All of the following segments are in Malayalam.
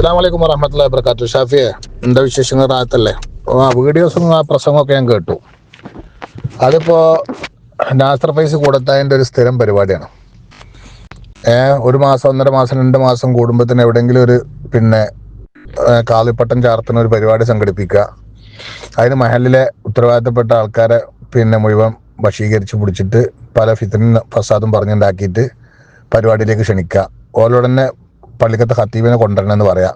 അസ്സാം വലൈക്കും വറഹമത്തല്ല വർക്കാത്തു ഷാഫിയെ എന്താ വിശേഷങ്ങൾ റാത്തല്ലേ ആ വീഡിയോസും ആ പ്രസംഗമൊക്കെ ഞാൻ കേട്ടു. അതിപ്പോൾ നാസർ ഫൈസ് കൂടത്തായന്റെ ഒരു സ്ഥിരം പരിപാടിയാണ്. ഏ ഒരു മാസം ഒന്നര മാസം രണ്ട് മാസം കൂടുമ്പോഴത്തേന് എവിടെയെങ്കിലും ഒരു പിന്നെ കാളിപ്പട്ടം ചാർത്തുന്ന ഒരു പരിപാടി സംഘടിപ്പിക്കുക. അതിന് മഹലിലെ ഉത്തരവാദിത്തപ്പെട്ട ആൾക്കാരെ പിന്നെ മുഴുവൻ വശീകരിച്ച് പിടിച്ചിട്ട് പല ഫിത്തിനും ഫസാദും പറഞ്ഞുണ്ടാക്കിയിട്ട് പരിപാടിയിലേക്ക് ക്ഷണിക്കുക. ഓലോടന്നെ പള്ളിക്കത്തെ ഖത്തീബിനെ കൊണ്ടുവരണമെന്ന് പറയാം.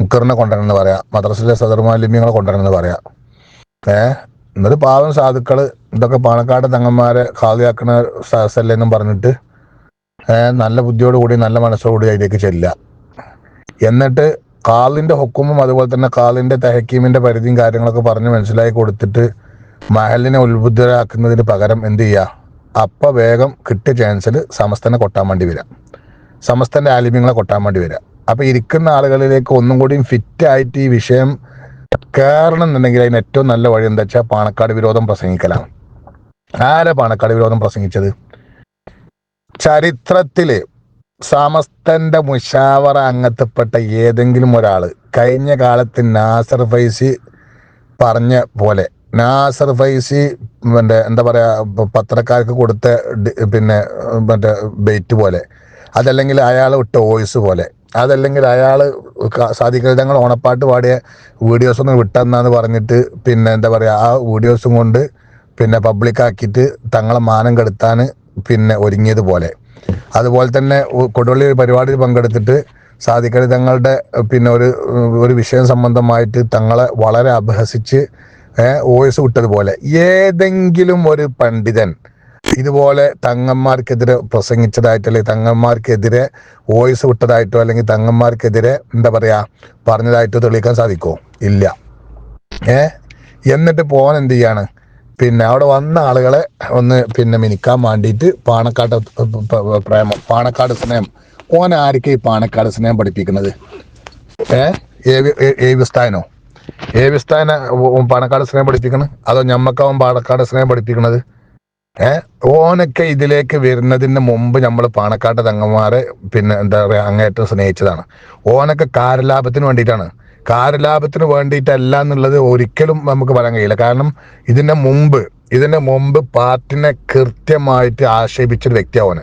മുക്കറിനെ കൊണ്ടുവരണമെന്ന് പറയാം. മദ്രസിലെ സദർമാലിമ്യങ്ങളെ കൊണ്ടുവരണമെന്ന് പറയാം. ഏ? എന്നിട്ട് പാവം സാധുക്കൾ ഇതൊക്കെ പാണക്കാട് തങ്ങന്മാരെ ഖാദിയാക്കണ സഹസല്ലെന്നും പറഞ്ഞിട്ട് ഏഹ് നല്ല ബുദ്ധിയോടുകൂടി നല്ല മനസ്സോടുകൂടി അതിലേക്ക് ചെല്ലുക. എന്നിട്ട് കാലിന്റെ ഹുക്കുമും അതുപോലെ തന്നെ കാലിന്റെ തെഹക്കീമിന്റെ പരിധിയും കാര്യങ്ങളൊക്കെ പറഞ്ഞ് മനസ്സിലാക്കി കൊടുത്തിട്ട് മഹലിനെ ഉത്ബുദ്ധരാക്കുന്നതിന് പകരം എന്ത് ചെയ്യുക? അപ്പ വേഗം കിട്ടിയ ചാൻസിൽ സമസ്തനെ കൊട്ടാൻ വേണ്ടി വരാം സമസ്തന്റെ ആലിമ്യങ്ങളെ കൊട്ടാൻ വേണ്ടി വരിക. അപ്പൊ ഇരിക്കുന്ന ആളുകളിലേക്ക് ഒന്നും കൂടിയും ഫിറ്റ് ആയിട്ട് ഈ വിഷയം കയറണം എന്നുണ്ടെങ്കിൽ അതിന് ഏറ്റവും നല്ല വഴി എന്താ വെച്ചാൽ പാണക്കാട് വിരോധം പ്രസംഗിക്കലാണ്. ആരാ പാണക്കാട് വിരോധം പ്രസംഗിച്ചത്? ചരിത്രത്തിൽ സമസ്തന്റെ മുഷാവറ അംഗത്തപ്പെട്ട ഏതെങ്കിലും ഒരാൾ കഴിഞ്ഞ കാലത്ത് നാസർ ഫൈസി പറഞ്ഞ പോലെ നാസർ ഫൈസി മറ്റേ എന്താ പറയാ പത്രക്കാർക്ക് കൊടുത്ത പിന്നെ മറ്റേ ബെയ്റ്റ് പോലെ അതല്ലെങ്കിൽ അയാൾ വിട്ട വോയിസ് പോലെ. അതല്ലെങ്കിൽ അയാൾ സാധിക്കൽ ഓണപ്പാട്ട് പാടിയ വീഡിയോസ് ഒന്ന് വിട്ടെന്നാന്ന് പറഞ്ഞിട്ട് പിന്നെ എന്താ പറയുക ആ വീഡിയോസും കൊണ്ട് പിന്നെ പബ്ലിക്കാക്കിയിട്ട് തങ്ങളെ മാനം കെടുത്താൻ പിന്നെ ഒരുങ്ങിയതുപോലെ. അതുപോലെ തന്നെ കൊടുവള്ളി പരിപാടിയിൽ പങ്കെടുത്തിട്ട് സാധിക്കൽ തങ്ങളുടെ പിന്നെ ഒരു ഒരു വിഷയം സംബന്ധമായിട്ട് തങ്ങളെ വളരെ അപഹസിച്ച് വോയിസ് വിട്ടതുപോലെ. ഏതെങ്കിലും ഒരു പണ്ഡിതൻ ഇതുപോലെ തങ്ങന്മാർക്കെതിരെ പ്രസംഗിച്ചതായിട്ടോ അല്ലെങ്കിൽ തങ്ങന്മാർക്കെതിരെ വോയിസ് വിട്ടതായിട്ടോ അല്ലെങ്കിൽ തങ്ങന്മാർക്കെതിരെ എന്താ പറയാ പറഞ്ഞതായിട്ടോ തെളിയിക്കാൻ സാധിക്കുമോ ഇല്ല. ഏ? എന്നിട്ട് പോകാൻ എന്ത് ചെയ്യാണ്? പിന്നെ അവിടെ വന്ന ആളുകളെ ഒന്ന് പിന്നെ മിനിക്കാൻ വേണ്ടിയിട്ട് പാണക്കാട് പ്രേമം പാണക്കാട് സ്നേഹം. ഓൻ ആർക്ക് ഈ പാണക്കാട് സ്നേഹം പഠിപ്പിക്കുന്നത്? ഏ? ഏവി- ഏ- ഏവിസ്ഥാനോ ഏവിസ്ഥാന പാണക്കാട് സ്നേഹം പഠിപ്പിക്കണത് അതോ ഞമ്മക്കാവും പാണക്കാട് സ്നേഹം പഠിപ്പിക്കണത്? ഓനൊക്കെ ഇതിലേക്ക് വരുന്നതിന് മുമ്പ് നമ്മൾ പാണക്കാട്ട് തങ്ങന്മാരെ പിന്നെ എന്താ പറയാ അങ്ങേറ്റം സ്നേഹിച്ചതാണ്. ഓനൊക്കെ കാരലാഭത്തിന് വേണ്ടിയിട്ടാണ്. കാരലാഭത്തിന് വേണ്ടിയിട്ടല്ല എന്നുള്ളത് ഒരിക്കലും നമുക്ക് പറയാൻ കഴിയില്ല. കാരണം ഇതിന്റെ മുമ്പ് ഇതിന്റെ മുമ്പ് പാർട്ടിനെ കൃത്യമായിട്ട് ആക്ഷേപിച്ചൊരു വ്യക്തിയാണ്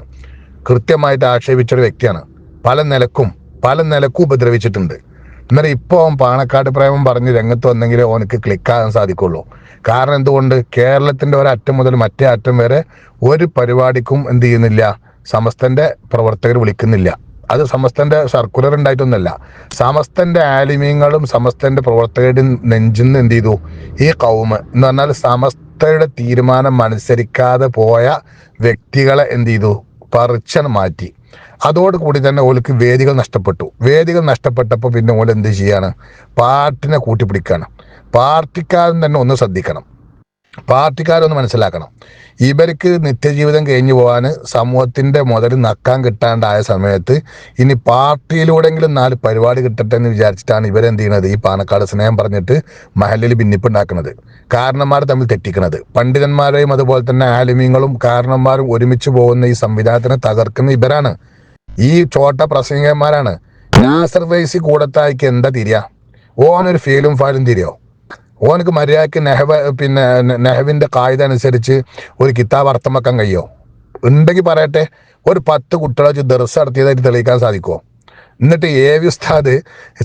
കൃത്യമായിട്ട് ആക്ഷേപിച്ചൊരു വ്യക്തിയാണ്. പല നിലക്കും പല നിലക്കും ഉപദ്രവിച്ചിട്ടുണ്ട്. എന്നാലും ഇപ്പോൾ അവൻ പാണക്കാട് പ്രേമം പറഞ്ഞ് രംഗത്ത് വന്നെങ്കിലേ ഓനക്ക് ക്ലിക്കാകാൻ സാധിക്കുള്ളൂ. കാരണം എന്തുകൊണ്ട്? കേരളത്തിന്റെ ഒരറ്റം മുതൽ മറ്റേ അറ്റം വരെ ഒരു പരിപാടിക്കും എന്ത് ചെയ്യുന്നില്ല. സമസ്തന്റെ പ്രവർത്തകർ വിളിക്കുന്നില്ല. അത് സമസ്തന്റെ സർക്കുലർ ഉണ്ടായിട്ടൊന്നുമല്ല സമസ്തന്റെ ആലിമ്യങ്ങളും സമസ്തന്റെ പ്രവർത്തകരുടെ നെഞ്ചിന്ന് എന്ത് ചെയ്തു? ഈ കൗമ് എന്ന് പറഞ്ഞാൽ സമസ്തയുടെ തീരുമാനം അനുസരിക്കാതെ പോയ വ്യക്തികളെ എന്ത് ചെയ്തു? പറിച്ചൻ മാറ്റി. അതോടുകൂടി തന്നെ ഓൾക്ക് വേദികൾ നഷ്ടപ്പെട്ടു. വേദികൾ നഷ്ടപ്പെട്ടപ്പോൾ പിന്നെ ഓൾ എന്ത് ചെയ്യാണ്? പാർട്ടിനെ കൂട്ടിപ്പിടിക്കുകയാണ് പാർട്ടിക്കാരൻ തന്നെ ഒന്ന് ശ്രദ്ധിക്കണം. പാർട്ടിക്കാരൊന്ന് മനസ്സിലാക്കണം. ഇവർക്ക് നിത്യജീവിതം കഴിഞ്ഞു പോകാൻ സമൂഹത്തിന്റെ മുതൽ നക്കാൻ കിട്ടാണ്ടായ സമയത്ത് ഇനി പാർട്ടിയിലൂടെങ്കിലും നാല് പരിപാടി കിട്ടട്ടെ എന്ന് വിചാരിച്ചിട്ടാണ് ഇവരെന്ത് ചെയ്യുന്നത് ഈ പാണക്കാട് സ്നേഹം പറഞ്ഞിട്ട് മഹലിൽ ഭിന്നിപ്പുണ്ടാക്കുന്നത് കാരണന്മാർ തമ്മിൽ തെറ്റിക്കുന്നത് പണ്ഡിതന്മാരെയും അതുപോലെ തന്നെ ആലിമ്യങ്ങളും കാരണന്മാരും ഒരുമിച്ച് പോകുന്ന ഈ സംവിധാനത്തിനെ തകർക്കുന്ന ഇവരാണ്. ഈ ചോട്ട പ്രസംഗന്മാരാണ് നാസർ വൈസി കൂടത്തായിക്ക് എന്താ തിരിയ? ഓനൊരു ഫീലും ഫാലും തിരിയോ? ഓനക്ക് മര്യാദയ്ക്ക് നെഹവ പിന്നെ നെഹവിന്റെ കായത അനുസരിച്ച് ഒരു കിതാബ് അർത്ഥം വെക്കാൻ കഴിയോ? ഉണ്ടെങ്കിൽ പറയട്ടെ ഒരു പത്ത് കുട്ടികളെ ദർസ് നടത്തിയതായിട്ട് തെളിയിക്കാൻ സാധിക്കുമോ എന്നിട്ട് എ വി ഉസ്താദ്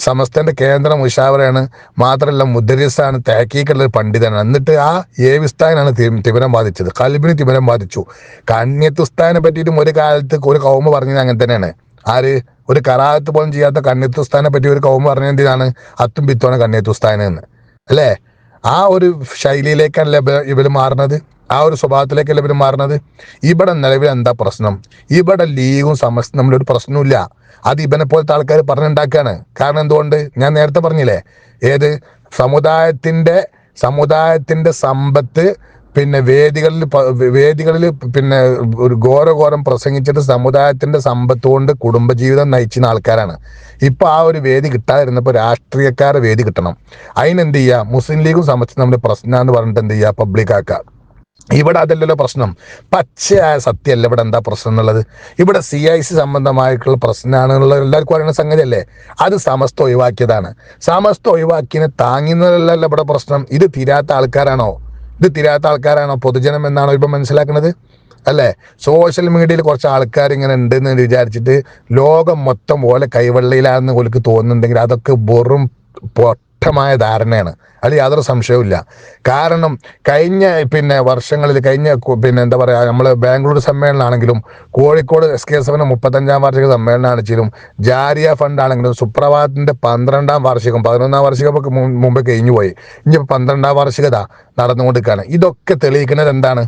സമസ്തന്റെ കേന്ദ്ര മുഷാവറയാണ് മാത്രമല്ല മുദ്രസാണ് തേക്കീക്കുള്ള പണ്ഡിതനാണ്. എന്നിട്ട് ആ എ വി ഉസ്താദിനാണ് തിമിരം ബാധിച്ചത്. കൽബിന് തിമിരം ബാധിച്ചു. കന്യത്ത് ഉസ്താദിനെ പറ്റിയിട്ടും ഒരു കാലത്ത് ഒരു കൗമ പറഞ്ഞത് അങ്ങനെ തന്നെയാണ്. ആര്? ഒരു കറാത്ത് പോലും ചെയ്യാത്ത കന്യത്ത് ഉസ്താദിനെ പറ്റി ഒരു കൗമ പറഞ്ഞ എന്തിനാണ്? അത്തും പിത്തോണ് കന്യത്ത് ഉസ്താദിനെന്ന്. അല്ലേ? ആ ഒരു ശൈലിയിലേക്കാണല്ലേ ഇവർ മാറുന്നത്? ആ ഒരു സ്വഭാവത്തിലേക്കല്ല ഇവർ മാറുന്നത്? ഇവിടെ നിലവിൽ എന്താ പ്രശ്നം? ഇവിടെ ലീഗും സമസ്തയും നമ്മളൊരു പ്രശ്നമില്ല അത് ഇവനെ പോലത്തെ ആൾക്കാർ പറഞ്ഞുണ്ടാക്കുകയാണ് കാരണം എന്തുകൊണ്ട്? ഞാൻ നേരത്തെ പറഞ്ഞില്ലേ? ഏത്? സമുദായത്തിന്റെ സമുദായത്തിന്റെ സമ്പത്ത് പിന്നെ വേദികളിൽ വേദികളിൽ പിന്നെ ഒരു ഘോരഘോരം പ്രസംഗിച്ചിട്ട് സമുദായത്തിന്റെ സമ്പത്ത് കൊണ്ട് കുടുംബജീവിതം നയിച്ചിരുന്ന ആൾക്കാരാണ്. ഇപ്പൊ ആ ഒരു വേദി കിട്ടാതിരുന്നപ്പോൾ രാഷ്ട്രീയക്കാരെ വേദി കിട്ടണം. അതിനെന്ത് ചെയ്യുക മുസ്ലിം ലീഗും സമസ്തും നമ്മുടെ പ്രശ്നമാണെന്ന് പറഞ്ഞിട്ട് എന്ത് ചെയ്യുക പബ്ലിക് ആക്കുക ഇവിടെ അതല്ലല്ലോ പ്രശ്നം. പച്ചയായ സത്യമല്ല ഇവിടെ എന്താ പ്രശ്നം എന്നുള്ളത്? ഇവിടെ സി ഐ സി സംബന്ധമായിട്ടുള്ള പ്രശ്നമാണെന്നുള്ള എല്ലാവർക്കും അറിയുന്ന സംഗതിയല്ലേ? അത് സമസ്ത ഒഴിവാക്കിയതാണ്. സമസ്ത ഒഴിവാക്കിയതിനെ താങ്ങുന്നതല്ലല്ലോ ഇവിടെ പ്രശ്നം. ഇത് തീരാത്ത ആൾക്കാരാണോ? ഇത് തീരാത്ത ആൾക്കാരാണോ? പൊതുജനം എന്നാണോ ഇപ്പം മനസ്സിലാക്കുന്നത് അല്ലേ? സോഷ്യൽ മീഡിയയിൽ കുറച്ച് ആൾക്കാർ ഇങ്ങനെ ഉണ്ടെന്ന് വിചാരിച്ചിട്ട് ലോകം മൊത്തം പോലെ കൈവെള്ളയിലാണെന്ന് ഓർക്ക് തോന്നുന്നുണ്ടെങ്കിൽ അതൊക്കെ വെറും പൊട്ടമായ ധാരണയാണ്. അതിൽ യാതൊരു സംശയവുമില്ല. കാരണം കഴിഞ്ഞ പിന്നെ വർഷങ്ങളിൽ കഴിഞ്ഞ പിന്നെ എന്താ പറയുക നമ്മൾ ബാംഗ്ലൂർ സമ്മേളനമാണെങ്കിലും കോഴിക്കോട് എസ് കെ എസ് എഫിന് മുപ്പത്തഞ്ചാം വാർഷിക സമ്മേളനമാണെങ്കിലും ജാരിയ ഫണ്ട് ആണെങ്കിലും സുപ്രഭാതത്തിന്റെ പന്ത്രണ്ടാം വാർഷികം പതിനൊന്നാം വാർഷികം മുമ്പ് കഴിഞ്ഞു പോയി ഇനി പന്ത്രണ്ടാം വാർഷികത നടന്നുകൊണ്ടിരിക്കുകയാണ്. ഇതൊക്കെ തെളിയിക്കുന്നത് എന്താണ്?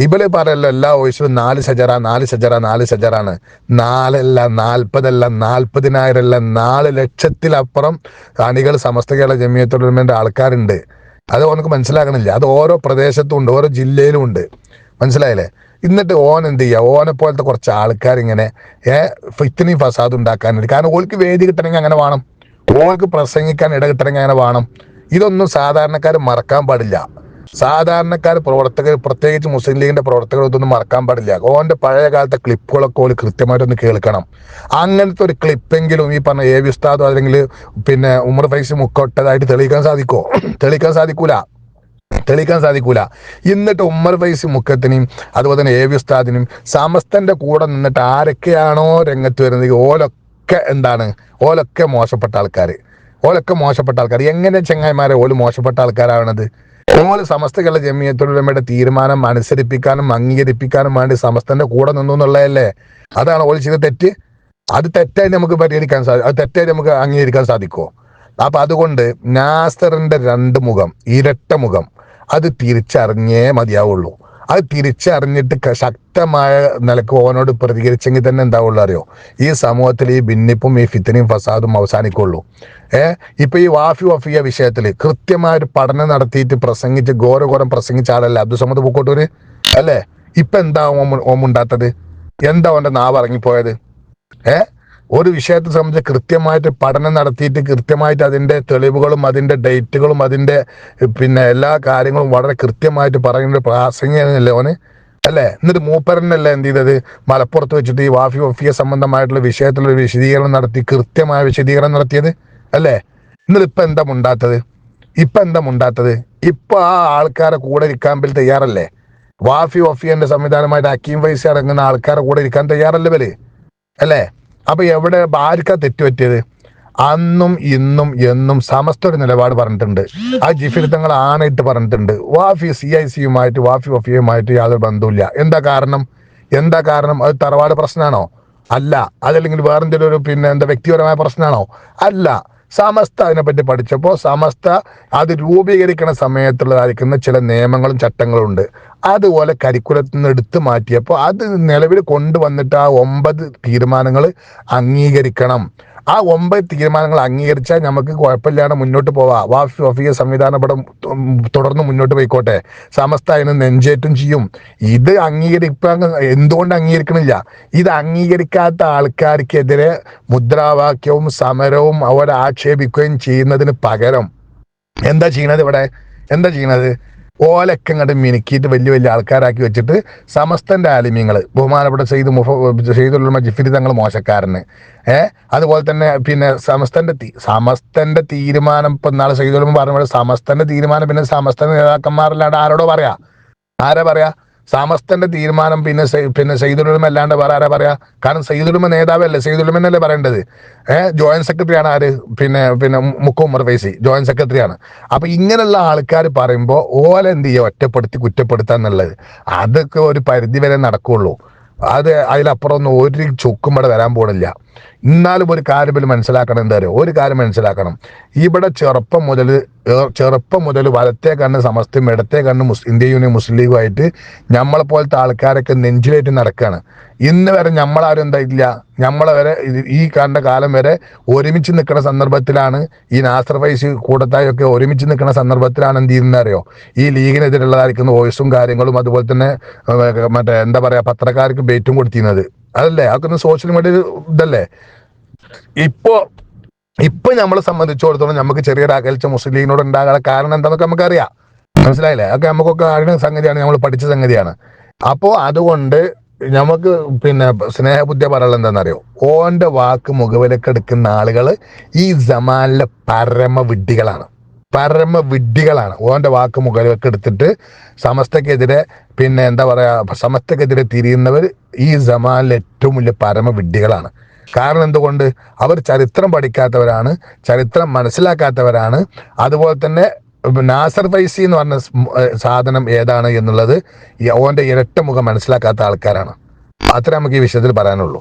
ഇവർ പറയല്ലോ എല്ലാ വോയിസിലും നാല് സജറ നാല് സജറ നാല് സജറാണ്. നാലല്ല നാൽപ്പതല്ല നാൽപ്പതിനായിരം അല്ല നാല് ലക്ഷത്തിലപ്പുറം കാണികൾ സമസ്ത കേരള ജമിയത്തുടമേന്റെ ആൾക്കാരുണ്ട്. അത് ഓനക്ക് മനസ്സിലാകണില്ല. അത് ഓരോ പ്രദേശത്തും ഉണ്ട് ഓരോ ജില്ലയിലും ഉണ്ട്. മനസ്സിലായില്ലേ? എന്നിട്ട് ഓൻ എന്ത് ചെയ്യുക ഓനെ പോലത്തെ കുറച്ച് ആൾക്കാർ ഇങ്ങനെ ഏഹ് ഫിത്തിനെയും ഫസാദ് ഉണ്ടാക്കാനുണ്ട് കാരണം ഓൾക്ക് വേദി കിട്ടണമെങ്കിൽ അങ്ങനെ വേണം. ഓൾക്ക് പ്രസംഗിക്കാൻ ഇട കിട്ടണമെങ്കിൽ അങ്ങനെ വേണം. ഇതൊന്നും സാധാരണക്കാർ മറക്കാൻ പാടില്ല. സാധാരണക്കാർ പ്രവർത്തകർ പ്രത്യേകിച്ച് മുസ്ലിം ലീഗിന്റെ പ്രവർത്തകർ ഇതൊന്നും മറക്കാൻ പാടില്ല. ഓന്റെ പഴയ കാലത്തെ ക്ലിപ്പുകളൊക്കെ ഓൽ കൃത്യമായിട്ടൊന്ന് കേൾക്കണം. അങ്ങനത്തെ ഒരു ക്ലിപ്പെങ്കിലും ഈ പറഞ്ഞ എ വി ഉസ്താദോ അല്ലെങ്കിൽ പിന്നെ ഉമർ ഫൈസ് മുക്കൊട്ടതായിട്ട് തെളിയിക്കാൻ സാധിക്കോ? തെളിയിക്കാൻ സാധിക്കൂല. തെളിയിക്കാൻ സാധിക്കൂല. എന്നിട്ട് ഉമ്മർ ഫൈസി മുക്കത്തിനും അതുപോലെ തന്നെ എ വി ഉസ്താദിനും സമസ്തന്റെ കൂടെ നിന്നിട്ട് ആരൊക്കെയാണോ രംഗത്ത് വരുന്നത്? ഓലൊക്കെ എന്താണ്? ഓലൊക്കെ മോശപ്പെട്ട ആൾക്കാർ ഓലൊക്കെ മോശപ്പെട്ട ആൾക്കാർ എങ്ങനെ ചെങ്ങായിമാരെ ഓൽ മോശപ്പെട്ട ആൾക്കാരാവണത്? ഓൽ സമസ്തകളുടെ ജമിയത്തുലമയുടെ തീരുമാനം അനുസരിപ്പിക്കാനും അംഗീകരിപ്പിക്കാനും വേണ്ടി സമസ്തന്റെ കൂടെ നിന്നു എന്നുള്ളതല്ലേ? അതാണ് ഓൽ ചെയ്ത തെറ്റ്. അത് തെറ്റായി നമുക്ക് പരിഹരിക്കാൻ സാധിക്കും അത് തെറ്റായി നമുക്ക് അംഗീകരിക്കാൻ സാധിക്കുമോ അപ്പൊ അതുകൊണ്ട് നാസറിന്റെ രണ്ട് മുഖം ഇരട്ട മുഖം അത് തിരിച്ചറിഞ്ഞേ മതിയാവുള്ളൂ. അത് തിരിച്ചറിഞ്ഞിട്ട് ശക്തമായ നിലയ്ക്ക് ഓനോട് പ്രതികരിച്ചെങ്കിൽ തന്നെ എന്താവുള്ളൂ അറിയോ? ഈ സമൂഹത്തിൽ ഈ ഭിന്നിപ്പും ഈ ഫിത്തനയും ഫസാദും അവസാനിക്കുള്ളൂ. ഏ? ഇപ്പൊ ഈ വാഫി വഫിയ വിഷയത്തിൽ കൃത്യമായ ഒരു പഠനം നടത്തിയിട്ട് പ്രസംഗിച്ച് ഘോരഘോരം പ്രസംഗിച്ച ആളല്ലേ അബ്ദുസമദ് പൂക്കോട്ടൂര്? അല്ലേ? ഇപ്പൊ എന്താ ഓം ഓമുണ്ടാത്തത് എന്താ ഓന്റെ നാവ് ഇറങ്ങിപ്പോയത്? ഏ? ഒരു വിഷയത്തെ സംബന്ധിച്ച് കൃത്യമായിട്ട് പഠനം നടത്തിയിട്ട് കൃത്യമായിട്ട് അതിന്റെ തെളിവുകളും അതിന്റെ ഡേറ്റുകളും അതിന്റെ പിന്നെ എല്ലാ കാര്യങ്ങളും വളരെ കൃത്യമായിട്ട് പറയുന്ന ഒരു പ്രാസംഗികനല്ലേ ഓന്? അല്ലേ? എന്നിട്ട് മൂപ്പരനല്ലേ എന്ത് ചെയ്തത്? മലപ്പുറത്ത് വെച്ചിട്ട് ഈ വാഫി വഫിയ സംബന്ധമായിട്ടുള്ള വിഷയത്തിലൊരു വിശദീകരണം നടത്തി കൃത്യമായ വിശദീകരണം നടത്തിയത്? അല്ലേ? എന്നിട്ട് ഇപ്പം എന്താ മുണ്ടാത്തത്? ഇപ്പം എന്താ മുണ്ടാത്തത്? ഇപ്പം ആ ആൾക്കാരെ കൂടെ ഇരിക്കാൻ പേര് തയ്യാറല്ലേ? വാഫി വഫിയന്റെ സംവിധാനമായിട്ട് അക്കീം ഫൈസി അടങ്ങുന്ന ആൾക്കാരെ കൂടെ ഇരിക്കാൻ തയ്യാറല്ലേ പേര് അല്ലേ? അപ്പൊ എവിടെ ആർക്കാ തെറ്റുപറ്റിയത്? അന്നും ഇന്നും എന്നും സമസ്ത ഒരു നിലപാട് പറഞ്ഞിട്ടുണ്ട്. ആ ജിഫിൽ തങ്ങൾ ആണായിട്ട് പറഞ്ഞിട്ടുണ്ട്. വാഫി സി ഐ സിയുമായിട്ട് വാഫി വഫിയുമായിട്ട് യാതൊരു ബന്ധവുമില്ല. എന്താ കാരണം? എന്താ കാരണം? അത് തറവാട് പ്രശ്നമാണോ? അല്ല. അതല്ലെങ്കിൽ വേറെന്തെങ്കിലും ഒരു പിന്നെ എന്താ വ്യക്തിപരമായ പ്രശ്നമാണോ? അല്ല. സമസ്ത അതിനെപ്പറ്റി പഠിച്ചപ്പോൾ സമസ്ത അത് രൂപീകരിക്കുന്ന സമയത്തുള്ളതായിരിക്കുന്ന ചില നിയമങ്ങളും ചട്ടങ്ങളും ഉണ്ട് അതുപോലെ കരിക്കുലത്തിൽ നിന്ന് എടുത്തു മാറ്റിയപ്പോൾ അത് നിലവിൽ കൊണ്ടുവന്നിട്ട് ആ ഒമ്പത് തീരുമാനങ്ങൾ അംഗീകരിക്കണം. ആ ഒമ്പത് തീരുമാനങ്ങൾ അംഗീകരിച്ചാൽ നമുക്ക് കുഴപ്പമില്ലാതെ മുന്നോട്ട് പോവാം. വാഫി വഫിയ സംവിധാന പടം തുടർന്ന് മുന്നോട്ട് പോയിക്കോട്ടെ. സമസ്ത അതിന് നെഞ്ചേറ്റും ചെയ്യും. ഇത് അംഗീകരിക്കാൻ എന്തുകൊണ്ട് അംഗീകരിക്കണില്ല? ഇത് അംഗീകരിക്കാത്ത ആൾക്കാർക്കെതിരെ മുദ്രാവാക്യവും സമരവും അവർ ആക്ഷേപിക്കുകയും ചെയ്യുന്നതിന് പകരം. എന്താ ചെയ്യണത് ഇവിടെ? എന്താ ചെയ്യണത്? ഓലൊക്കെ ഇങ്ങോട്ട് മിനുക്കിയിട്ട് വലിയ വലിയ ആൾക്കാരാക്കി വെച്ചിട്ട് സമസ്തന്റെ ആലിമ്യങ്ങൾ ബഹുമാനപ്പെട്ട സെയ്ദ് മുഫ സെയ്ദുൽ ജിഫിരി തങ്ങൾ മോശക്കാരന്. ഏഹ് അതുപോലെ തന്നെ പിന്നെ സമസ്തന്റെ തീ- സമസ്തന്റെ തീരുമാനം ഇപ്പൊ നാളെ സെയ്ദുൽ പറഞ്ഞ പോലെ തീരുമാനം പിന്നെ സമസ്ത നേതാക്കന്മാരല്ലാണ്ട് ആരോടോ പറയാ. ആരാ പറയാ? സമസ്തന്റെ തീരുമാനം പിന്നെ പിന്നെ സയ്യിദുലുമ അല്ലാണ്ട് വേറെ ആരാ പറയാ? കാരണം സയ്യിദുലുമ നേതാവല്ലേ? സയ്യിദുലുമനല്ലേ പറയേണ്ടത്? ഏഹ് ജോയിന്റ് സെക്രട്ടറി ആണ് ആര്? പിന്നെ പിന്നെ മുക്ക ഉമർ ഫൈസി ജോയിന്റ് സെക്രട്ടറി ആണ് അപ്പൊ ഇങ്ങനെയുള്ള ആൾക്കാർ പറയുമ്പോൾ ഓല എന്ത് ചെയ്യുക ഒറ്റപ്പെടുത്തി കുറ്റപ്പെടുത്തുക എന്നുള്ളത്. അതൊക്കെ ഒരു പരിധി വരെ നടക്കുള്ളൂ. അത് അതിലപ്പുറം ഒന്നും ഒരു ചുക്കും ഇവിടെ വരാൻ പോണില്ല. എന്നാലും ഒരു കാര്യം ഇതിൽ മനസ്സിലാക്കണം. എന്താ പറയുക ഒരു കാര്യം മനസ്സിലാക്കണം. ഇവിടെ ചെറുപ്പം മുതൽ ചെറുപ്പം മുതൽ വലത്തെ കണ്ണ് സമസ്തയും ഇടത്തെ കണ്ണ് മുസ് ഇന്ത്യ യൂണിയൻ മുസ്ലിം ലീഗുമായിട്ട് നമ്മളെ പോലത്തെ ആൾക്കാരൊക്കെ നെഞ്ചിലേറ്റ് നടക്കുകയാണ് ഇന്ന് വരെ നമ്മളാരും എന്തായിട്ടില്ല നമ്മളെ വരെ ഈ കണ്ട കാലം വരെ ഒരുമിച്ച് നിൽക്കുന്ന സന്ദർഭത്തിലാണ് ഈ നാസർ വൈസ് കൂടത്തായൊക്കെ ഒരുമിച്ച് നിൽക്കുന്ന സന്ദർഭത്തിലാണ് എന്ത് ചെയ്യുന്നത് അറിയോ? ഈ ലീഗിനെതിരുള്ളതായിരിക്കുന്ന വോയിസും കാര്യങ്ങളും അതുപോലെ തന്നെ മറ്റേ എന്താ പറയുക പത്രക്കാർക്ക് ബേറ്റും കൊടുത്തിരുന്നത്. അതല്ലേ? അതൊക്കെ സോഷ്യൽ മീഡിയ ഇതല്ലേ? ഇപ്പോ ഇപ്പൊ നമ്മളെ സംബന്ധിച്ചിടത്തോളം നമുക്ക് ചെറിയൊരു അകൽച്ച മുസ്ലിം ലീഗിനോട് ഉണ്ടാകാനുള്ള കാരണം എന്താണെന്നൊക്കെ നമുക്കറിയാം. മനസ്സിലായില്ലേ? അതൊക്കെ നമുക്കൊക്കെ അറിയുന്ന സംഗതിയാണ് നമ്മൾ പഠിച്ച സംഗതിയാണ്. അപ്പോ അതുകൊണ്ട് നമുക്ക് പിന്നെ സ്നേഹബുദ്ധി പറയുന്നത് എന്താണെന്നറിയോ ഓന്റെ വാക്ക് മുഖവിലക്കെടുക്കുന്ന ആളുകൾ ഈ ജമാനിലെ പരമ വിഡ്ഢികളാണ് പരമ വിഡ്ഢികളാണ് ഓന്റെ വാക്ക് മുകളിലൊക്കെ എടുത്തിട്ട് സമസ്തക്കെതിരെ പിന്നെ എന്താ പറയുക സമസ്തക്കെതിരെ തിരിയുന്നവർ ഈ ജമാനിലെ ഏറ്റവും വലിയ പരമ വിഡ്ഢികളാണ് കാരണം എന്തുകൊണ്ട്? അവർ ചരിത്രം പഠിക്കാത്തവരാണ് ചരിത്രം മനസ്സിലാക്കാത്തവരാണ്. അതുപോലെ തന്നെ നാസർ ഫൈസി എന്ന് പറഞ്ഞ സാധനം ഏതാണ് എന്നുള്ളത് ഓന്റെ ഓന്റെ ഇരട്ട മുഖം മനസ്സിലാക്കാത്ത ആൾക്കാരാണ്. അത്ര നമുക്ക് ഈ വിഷയത്തിൽ പറയാനുള്ളൂ.